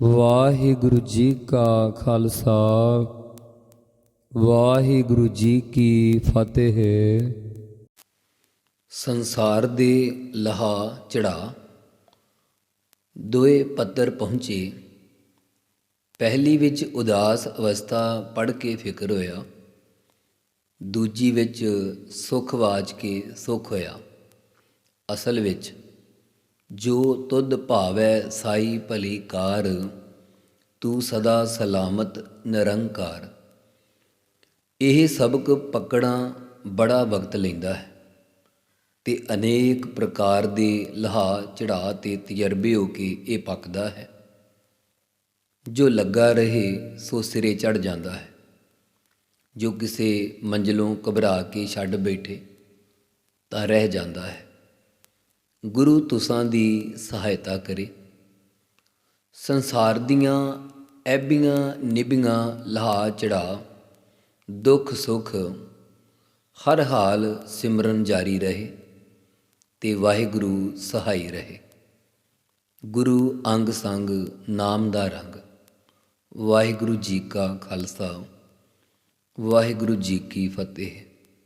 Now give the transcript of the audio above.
ਵਾਹਿਗੁਰੂ ਜੀ ਕਾ ਖਾਲਸਾ, ਵਾਹਿਗੁਰੂ ਜੀ ਕੀ ਫਤਿਹ। ਸੰਸਾਰ ਦੇ ਲਹਾ ਚੜਾ, ਦੋਏ ਪੱਤਰ ਪਹੁੰਚੇ। ਪਹਿਲੀ ਵਿੱਚ ਉਦਾਸ ਅਵਸਥਾ ਪੜ ਕੇ ਫਿਕਰ ਹੋਇਆ। ਦੂਜੀ ਵਿੱਚ ਸੁਖ ਵਾਜ ਕੇ ਸੁਖ ਹੋਇਆ। ਅਸਲ ਵਿੱਚ ਜੋ ਤੁਧ ਭਾਵੈ ਸਾਈ ਭਲੀ ਕਾਰ, ਤੂੰ ਸਦਾ ਸਲਾਮਤ ਨਿਰੰਕਾਰ। ਇਹ ਸਬਕ ਪਕੜਾਂ ਬੜਾ ਵਕਤ ਲੈਂਦਾ ਹੈ ਤੇ ਅਨੇਕ ਪ੍ਰਕਾਰ ਦੇ ਲਹਾ ਚੜਾ ਤੇ ਤਜਰਬੇ ਹੋ ਕੇ ਇਹ ਪੱਕਦਾ ਹੈ। ਜੋ ਲੱਗਾ ਰਹੇ ਸੋ ਸਿਰੇ ਚੜ ਜਾਂਦਾ ਹੈ। ਜੋ ਕਿਸੇ ਮੰਜ਼ਲੋਂ ਘਬਰਾ ਕੇ ਛੱਡ ਬੈਠੇ ਤਾਂ ਰਹਿ ਜਾਂਦਾ ਹੈ। ਗੁਰੂ ਤੁਸਾਂ ਦੀ ਸਹਾਇਤਾ ਕਰੇ। ਸੰਸਾਰ ਦੀਆਂ ਐਬੀਆਂ ਨਿਭੀਆਂ ਲਹਾ ਚੜਾ, ਦੁੱਖ ਸੁੱਖ ਹਰ ਹਾਲ ਸਿਮਰਨ ਜਾਰੀ ਰਹੇ ਤੇ ਵਾਹਿਗੁਰੂ ਸਹਾਈ ਰਹੇ। ਗੁਰੂ ਅੰਗ ਸੰਗ ਨਾਮ ਦਾ ਰੰਗ, ਵਾਹਿਗੁਰੂ ਜੀ ਕਾ ਖਾਲਸਾ, ਵਾਹਿਗੁਰੂ ਜੀ ਕੀ ਫਤਿਹ।